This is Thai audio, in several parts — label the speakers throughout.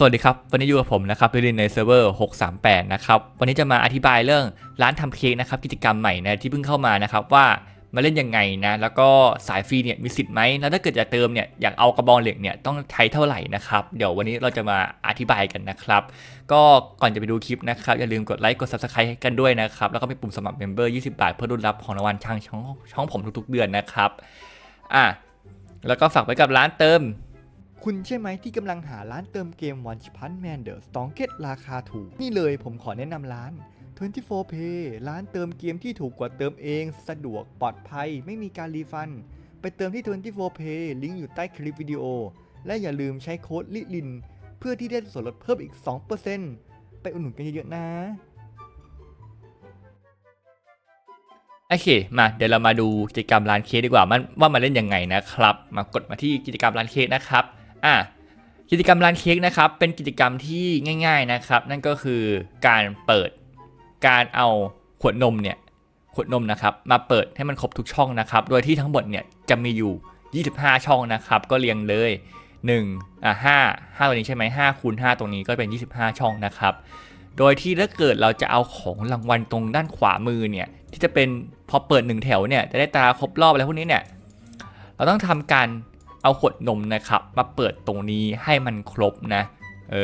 Speaker 1: สวัสดีครับ วันนี้อยู่กับผมนะครับลิลินในเซิร์ฟเวอร์ 638 นะครับ วันนี้จะมาอธิบายเรื่องร้านทำเค้กนะครับ กิจกรรมใหม่นะที่เพิ่งเข้ามานะครับว่ามาเล่นยังไงนะ แล้วก็สายฟรีเนี่ยมีสิทธิ์ไหม แล้วถ้าเกิดจะเติมเนี่ยอยากเอากระบองเหล็กเนี่ยต้องใช้เท่าไหร่นะครับ เดี๋ยววันนี้เราจะมาอธิบายกันนะครับ ก็ก่อนจะไปดูคลิปนะครับ อย่าลืมกดไลค์กด subscribe กันด้วยนะครับ แล้วก็ไปปุ่มสมัครเมมเบอร์20 บาท เพื่อรุนรับของรางวัลทางช่องช่องผมทุกๆ เดือนนะครับ อะ แล้วก็ฝากไว้กับร้านเติม
Speaker 2: คุณใช่ไหมที่กำลังหาร้านเติมเกม One Punch Man The Strongest ราคาถูก นี่เลยผมขอแนะนำร้าน 24 Pay ร้านเติมเกมที่ถูกกว่าเติมเอง สะดวกปลอดภัย ไม่มีการรีฟัน ไปเติมที่ 24 Pay ลิงก์อยู่ใต้คลิปวิดีโอ และอย่าลืมใช้โค้ดลิลิน เพื่อที่ได้ส่วนลดเพิ่มอีก 2%ไปอุดหนุนกันเยอะๆนะ
Speaker 1: โอเค มาเดี๋ยวเรามาดูกิจกรรมร้านเค้กดีกว่ามันว่ามาเล่นยังไงนะครับ มากดมาที่กิจกรรมร้านเค้กนะครับ อะกิจกรรมร้านเค้กนะครับเป็นกิจกรรมที่ง่าย ๆนะครับ นั่นก็คือการเปิดการเอาขวดนมเนี่ยขวดนมนะครับมาเปิดให้มันครบทุกช่องนะครับ โดยที่ทั้งหมดเนี่ยจะมีอยู่ 25 ช่องนะครับ ก็เรียงเลย1อะ5 5 ตัวนี้ใช่ไหม5คูณ5ตรงนี้ก็เป็น 25 ช่องนะครับ โดยที่ถ้าเกิดเราจะเอาของรางวัลตรงด้านขวามือเนี่ยที่จะเป็นพอเปิดหนึ่งแถวเนี่ยจะได้ตาครบรอบอะไรพวกนี้เนี่ยเราต้องทำการ เอาขวดนมนะครับ มาเปิดตรงนี้ให้มันครบนะเอ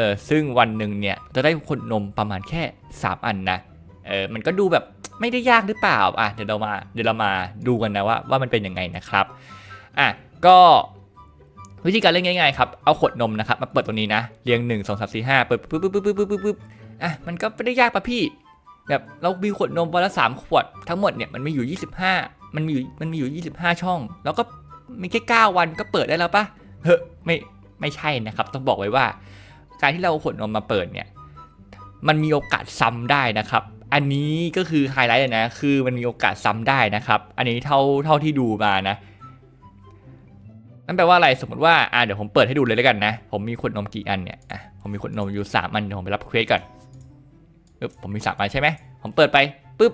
Speaker 1: อซึ่งวันหนึ่งเนี่ยจะได้ขวดนมประมาณแค่ 3 อันนะเออมันก็ดูแบบไม่ได้ยากหรือเปล่าอะเดี๋ยวเรามาเดี๋ยวเรามาดูกันนะว่าว่ามันเป็นยังไงนะครับอะก็วิธีการเล่นง่ายๆครับ เอาขวดนมนะครับมาเปิดตรงนี้นะ เรียง 1 2 3 4 5 เปิดปึ๊บปึ๊บปึ๊บปึ๊บปึ๊บปึ๊บอะ มันก็ไม่ได้ยากปะพี่ แบบเรามีขวดนมวันละสามขวด ทั้งหมดเนี่ยมันมีอยู่ 25 มันมีอยู่มันมีอยู่ 25 ช่อง แล้วก็ มีแค่ 9 วันก็เปิดได้แล้วปะเฮ้ยไม่ไม่ใช่นะครับ ต้องบอกไว้ว่า การที่เราเอาขวดนมมาเปิดเนี่ยมันมีโอกาสซ้ำได้นะครับ อันนี้ก็คือไฮไลท์เลยนะ คือมันมีโอกาสซ้ำได้นะครับ อันนี้เท่าเท่าที่ดูมานะ นั่นแปลว่าอะไร สมมติว่าอ่าเดี๋ยวผมเปิดให้ดูเลยแล้วกันนะ ผมมีขวดนมกี่อันเนี่ยอะผมมีขวดนมอยู่สามอันเดี๋ยวผมไปรับเควสก่อนปึ๊บผมมีสามอันใช่ไหม ผมเปิดไปปึ๊บ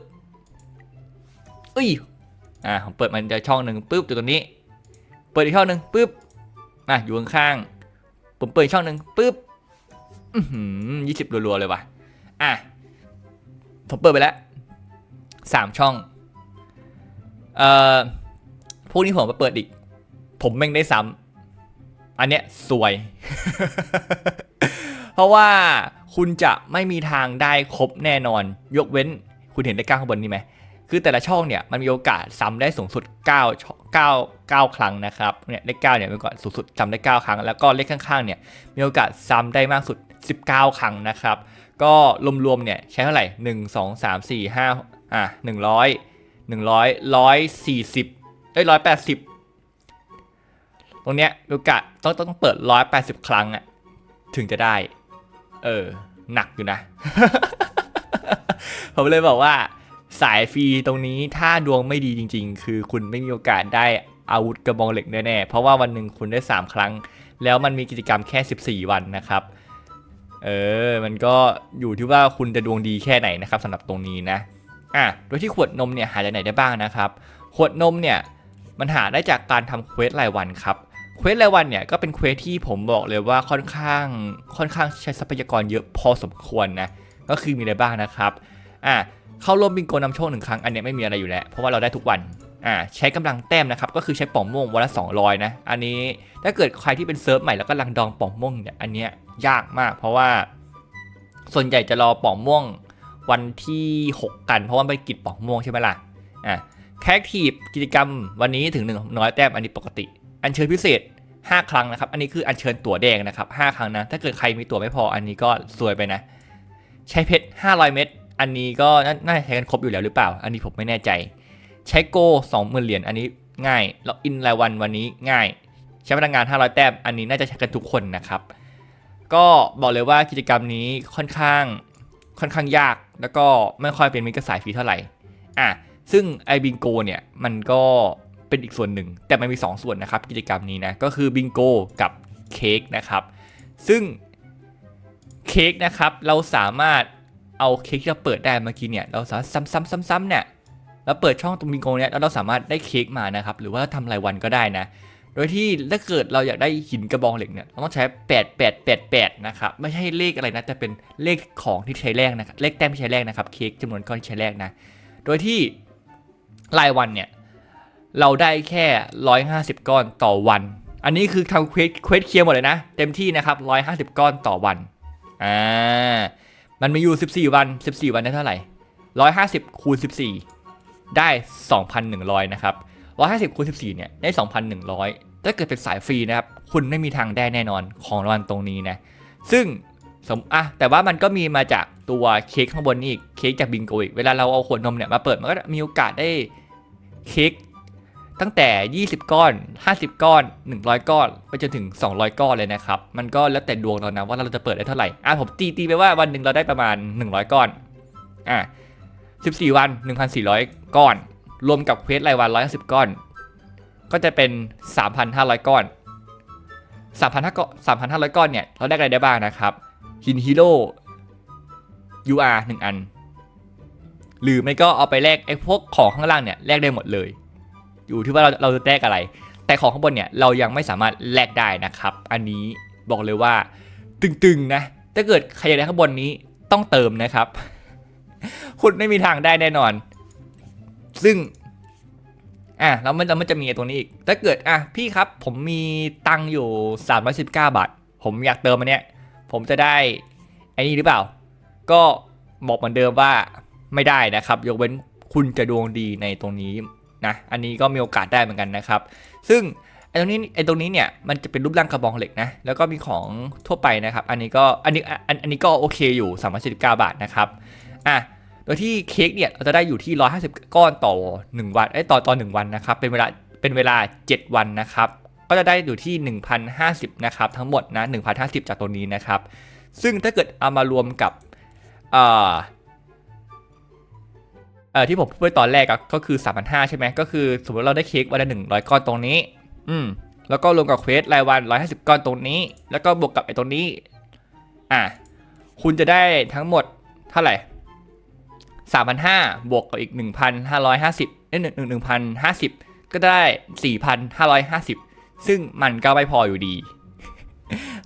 Speaker 1: อุ้ย อ่า ผมเปิดมันจะช่องหนึ่งปึ๊บอยู่ตรงนี้ เปิดอีกช่องหนึ่งปึ๊บอะอยู่ข้างๆผมเปิดช่องหนึ่งปึ๊บอือหือยี่สิบรัวๆเลยว่ะอะผมเปิดไปแล้วสามช่องเอ่อพวกนี้ผมมาเปิดอีก ผมแม่งได้ซ้ำอันเนี้ยสวย เพราะว่าคุณจะไม่มีทางได้ครบแน่นอน ยกเว้นคุณเห็นเลขเก้าข้างบนนี่ไหม คือแต่ละช่องเนี่ยมันมีโอกาสซ้ำได้สูงสุด9ช่อง9 9 ครั้งนะครับเนี่ยเลข9เนี่ยมีโอกาสสูงสุดซ้ำได้ 9 ครั้ง แล้วก็เลขข้างๆเนี่ยมีโอกาสซ้ำได้มากสุด 19 ครั้งนะครับ ก็รวมๆเนี่ยใช้เท่าไหร่ 1 2 3 4 5อะ100 100 140เอ้ย180 ตรงเนี้ยมีโอกาสต้องต้องเปิด 180 ครั้งอะถึงจะได้ เออ หนักอยู่นะ ผมเลยบอกว่า สายฟรีตรงนี้ถ้าดวงไม่ดีจริง ๆ คือคุณไม่มีโอกาสได้อาวุธกระบองเหล็กแน่ๆเพราะว่าวันหนึ่งคุณได้ 3 ครั้ง แล้วมันมีกิจกรรมแค่ 14 วันนะครับเออมันก็อยู่ที่ว่าคุณจะดวงดีแค่ไหนนะครับสำหรับตรงนี้นะอะโดยที่ขวดนมเนี่ยหาจากไหนได้บ้างนะครับขวดนมเนี่ยมันหาได้จากการทำเควสรายวันครับเควสรายวันเนี่ยก็เป็นเควสที่ผมบอกเลยว่าค่อนข้างค่อนข้างใช้ทรัพยากรเยอะพอสมควรนะก็คือมีอะไรบ้างนะครับอะ เข้าร่วมบิงโกนำโชคหนึ่งครั้งอันเนี้ยไม่มีอะไรอยู่แล้ว เพราะว่าเราได้ทุกวันอ่าใช้กำลังแต้มนะครับก็คือใช้ป่องม่วงวันละ 200 นะ อันนี้ถ้าเกิดใครที่เป็นเซิร์ฟใหม่แล้วก็ลังดองป่องม่วงเนี่ยอันเนี้ยยากมาก เพราะว่า ส่วนใหญ่จะรอป่องม่วงวันที่ 6 กัน เพราะว่าไปกิจป่องม่วงใช่ไหมล่ะอะแคคทีฟกิจกรรมวันนี้ถึง100แต้มอันนี้ปกติ อัญเชิญพิเศษ 5 ครั้งนะครับ อันนี้คืออัญเชิญตั๋วแดงนะครับ5ครั้งนะถ้าเกิดใครมีตั๋วไม่พออันนี้ก็ซวยไปนะ ใช้เพชร500 เม็ด อันนี้ก็น่าจะใช้กันครบอยู่แล้วหรือเปล่า อันนี้ผมไม่แน่ใจ ใช้โก20,000เหรียญอันนี้ง่ายล็อกอินรายวันวันนี้ง่าย ใช้พลังงาน 500 แต้มอันนี้น่าจะใช้กันทุกคนนะครับ ก็บอกเลยว่ากิจกรรมนี้ค่อนข้างค่อนข้างยาก แล้วก็ไม่ค่อยเป็นมิตรกับสายฟรีเท่าไหร่อะซึ่งไอบิงโกเนี่ยมันก็เป็นอีกส่วนหนึ่ง แต่มันมี 2 ส่วนนะครับ กิจกรรมนี้นะก็คือบิงโกกับเค้กนะครับ ซึ่งเค้กนะครับเราสามารถ เอาเค้กที่เราเปิดได้เมื่อกี้เนี่ยเราสามารถซ้ำๆๆๆเนี่ยเราเปิดช่องตรงบิงโกเนี่ยแล้วเราสามารถได้เค้กมานะครับหรือว่าทำรายวันก็ได้นะ โดยที่ถ้าเกิดเราอยากได้หินกระบองเหล็กเนี่ยเราต้องใช้ 8 8 8 8 นะครับไม่ใช่เลขอะไรนะแต่เป็นเลขของที่ใช้แลกนะครับเลขแต้มที่ใช้แลกนะครับเค้กจำนวนก้อนที่ใช้แลกนะ โดยที่รายวันเนี่ยเราได้แค่ 150 ก้อนต่อวัน อันนี้คือทำเควสเควสเคลียร์หมดเลยนะ เต็มที่นะครับ 150 ก้อนต่อวัน อ่า มันมีอยู่ 14 วัน 14 วันได้เท่าไหร่ 150 คูณ 14 ได้ 2,100 นะครับ 150 คูณ 14 เนี่ย ได้ 2,100 ถ้าเกิดเป็นสายฟรีนะครับ คุณไม่มีทางได้แน่นอนของรางวัลตรงนี้นะ ซึ่งสมอะแต่ว่ามันก็มีมาจากตัวเค้กข้างบนนี่อีกเค้กจากบิงโกอีก เวลาเราเอาขวดนมเนี่ยมาเปิด มันก็มีโอกาสได้เค้ก ตั้งแต่ 20 ก้อน 50 ก้อน 100 ก้อน ไปจนถึง 200 ก้อนเลยนะครับ มันก็แล้วแต่ดวงเรานะว่าเราจะเปิดได้เท่าไหร่ อะผมตีตีไปว่าวันหนึ่งเราได้ประมาณ 100 ก้อน อะ 14 วัน 1,400 ก้อน รวมกับเควสรายวัน 150 ก้อน ก็จะเป็น 3,500 ก้อน 3,500 ก้อน3,500ก้อนเนี่ย เราได้อะไรได้บ้างนะครับหินฮีโร่ UR 1 อัน หรือไม่ก็เอาไปแลกไอ้พวกของข้างล่างเนี่ยแลกได้หมดเลย อยู่ที่ว่าเราเราจะแลกอะไร แต่ของข้างบนเนี่ยเรายังไม่สามารถแลกได้นะครับ อันนี้บอกเลยว่าตึงๆนะถ้าเกิดใครอยากได้ข้างบนนี้ต้องเติมนะครับ คุณไม่มีทางได้แน่นอน ซึ่งอะแล้วมันแล้วมันจะมีตรงนี้อีก ถ้าเกิดอะพี่ครับผมมีตังอยู่319 บาท ผมอยากเติมอันเนี้ยผมจะได้ไอ้นี่หรือเปล่า ก็บอกเหมือนเดิมว่าไม่ได้นะครับ ยกเว้นคุณจะดวงดีในตรงนี้ นะอันนี้ก็มีโอกาสได้เหมือนกันนะครับ ซึ่งไอ้ตรงนี้ไอ้ตรงนี้เนี่ยมันจะเป็นรูปร่างกระบองเหล็กนะแล้วก็มีของทั่วไปนะครับ อันนี้ก็อันนี้อันอันนี้ก็โอเคอยู่319 บาทนะครับอะโดยที่เค้กเนี่ยเราจะได้อยู่ที่ 150 ก้อนต่อ 1 วันไอ้ต่อต่อ1วันนะครับเป็นเวลาเป็นเวลา 7 วันนะครับ ก็จะได้อยู่ที่ 1,050นะครับทั้งหมดนะ1,050 จากตัวนี้นะครับ ซึ่งถ้าเกิดเอามารวมกับ เอ่อที่ผมพูดไปตอนแรกอะก็คือ3,500ใช่ไหมก็คือสมมติเราได้เค้กวันละ100ก้อนตรงนี้ อืมแล้วก็รวมกับเควสรายวัน150ก้อนตรงนี้ แล้วก็บวกกับไอ้ตรงนี้ อะคุณจะได้ทั้งหมดเท่าไหร่3,500บวกกับอีก1,550เอ้ย1 1,050ก็ได้4,550ซึ่งมันก็ไม่พออยู่ดี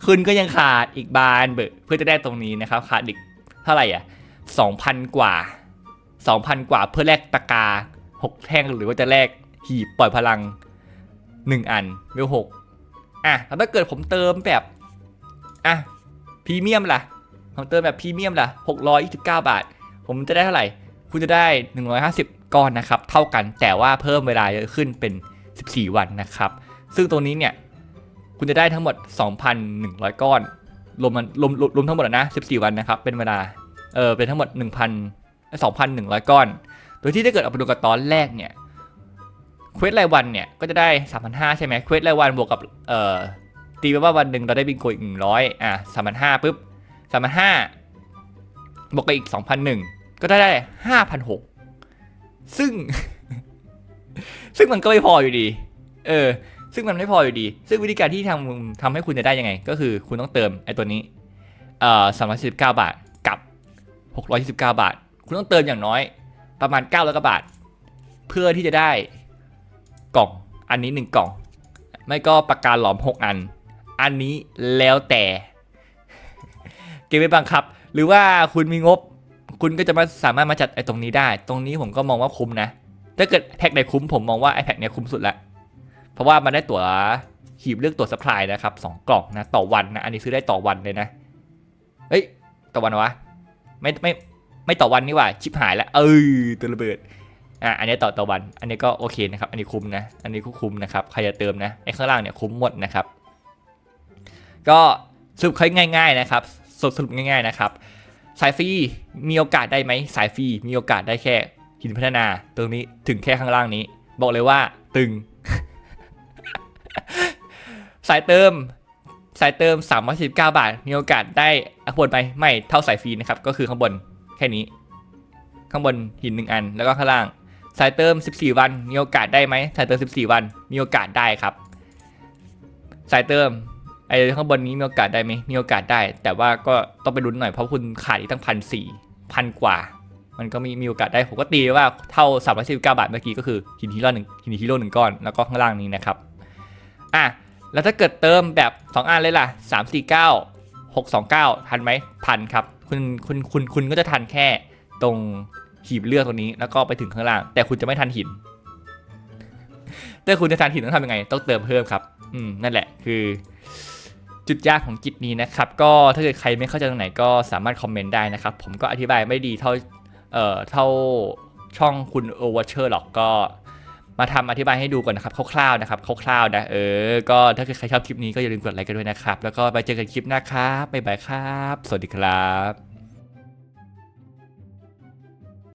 Speaker 1: คุณก็ยังขาดอีกบานเบอเพื่อจะได้ตรงนี้นะครับ ขาดอีกเท่าไหร่อะ2,000กว่า 2,000 กว่าเพื่อแลกตะกา 6 แท่งหรือว่าจะแลกหีบปล่อยพลัง 1 อันเวล6อะแล้วถ้าเกิดผมเติมแบบอะพรีเมียมล่ะผมเติมแบบพรีเมียมล่ะ 629 บาท ผมจะได้เท่าไหร่ คุณจะได้ 150 ก้อนนะครับ เท่ากันแต่ว่าเพิ่มเวลาเยอะขึ้นเป็น 14 วันนะครับ ซึ่งตรงนี้เนี่ย คุณจะได้ทั้งหมด 2,100 ก้อนรวมมันรวมรวมรวมทั้งหมดอะนะ 14 วันนะครับ เป็นเวลา เออเป็นทั้งหมด 1,000 2,100 ก้อน โดยที่ถ้าเกิดเอาไปดูกับตอนแรกเนี่ยเควสรายวันเนี่ยก็จะได้ 3,500 ใช่ไหมเควสรายวันบวกกับเอ่อตีไปว่าวันหนึ่งเราได้บิงโกอีก 100 อะ 3,500ปุ๊บ 3,500 บวกกับอีก 2,001 ก็ได้ได้ 5,600 ซึ่ง ซึ่งมันก็ไม่พออยู่ดี เออ ซึ่งมันไม่พออยู่ดี ซึ่งวิธีการที่ทำทำให้คุณจะได้ยังไง ก็คือคุณต้องเติมไอ้ตัวนี้ เอ่อ349บาทกับ 629 บาท คุณต้องเติมอย่างน้อย ประมาณ900กว่าบาท เพื่อที่จะได้กล่องอันนี้ 1 กล่อง ไม่ก็ปากกาหลอม 6 อัน อันนี้แล้วแต่เกมไม่บังคับ หรือว่าคุณมีงบ คุณก็จะมาสามารถมาจัดไอ้ตรงนี้ได้ ตรงนี้ผมก็มองว่าคุ้มนะ ถ้าเกิดแพ็คไหนคุ้มผมมองว่าไอแพ็คเนี้ยคุ้มสุดละเพราะว่ามันได้ตั๋วหีบเลือกตั๋วสปายนะครับสองกล่องนะต่อวันนะ อันนี้ซื้อได้ต่อวันเลยนะ เอ้ยต่อวันวะ ไม่ไม่ ไม่ต่อวันนี่ว่าชิบหายแล้ว เออตัวระเบิดอะอันนี้ต่อต่อวัน อันนี้ก็โอเคนะครับ อันนี้คุ้มนะ อันนี้คุ้มนะครับใครจะเติมนะไอ้ข้างล่างเนี่ยคุ้มหมดนะครับ ก็สรุปค่อยง่าย ๆนะครับสรุปสรุปง่าย ๆนะครับ สายฟรีมีโอกาสได้ไหมสายฟรีมีโอกาสได้แค่หินพัฒนาตรงนี้ถึงแค่ข้างล่างนี้ บอกเลยว่าตึง สายเติมสายเติม319บาท มีโอกาสได้อัพบนไปไม่เท่าสายฟรีนะครับ ก็คือข้างบน แค่นี้ ข้างบนหินหนึ่งอันแล้วก็ข้างล่าง สายเติม 14 วัน มีโอกาสได้ไหมสายเติม 14 วัน มีโอกาสได้ครับ สายเติมไอ้ข้างบนนี้มีโอกาสได้ไหมมีโอกาสได้ แต่ว่าก็ต้องไปลุ้นหน่อยเพราะคุณขาดอีกตั้งพันสี่พันกว่า มันก็มีมีโอกาสได้ผมก็ตีว่าเท่า3 1 9บาทเมื่อกี้ก็คือหินฮีโร่หนึ่งหินฮีโร่หนึ่งก้อนแล้วก็ข้างล่างนี้นะครับอะแล้วถ้าเกิดเติมแบบ 2อันเลยล่ะ 3 4 9 6 2 9 ทันไหมทันครับ คุณคุณคุณคุณก็จะทันแค่ตรงหีบเลือกตรงนี้แล้วก็ไปถึงข้างล่าง แต่คุณจะไม่ทันหินแต่คุณจะทันหินต้องทำยังไง ต้องเติมเพิ่มครับ อืมนั่นแหละคือ จุดยากของกิจนี้นะครับ ก็ถ้าเกิดใครไม่เข้าใจตรงไหนก็สามารถคอมเมนต์ได้นะครับ ผมก็อธิบายไม่ดีเท่าเอ่อเท่าช่องคุณโอเวอร์เชอร์หรอกก็ มาทำอธิบายให้ดูก่อนนะครับคร่าวๆนะครับคร่าวๆนะเออก็ถ้าใครชอบคลิปนี้ก็อย่าลืมกดไลค์กันด้วยนะครับ แล้วก็ไปเจอกันคลิปหน้าครับบ๊ายบายครับ สวัสดีครับ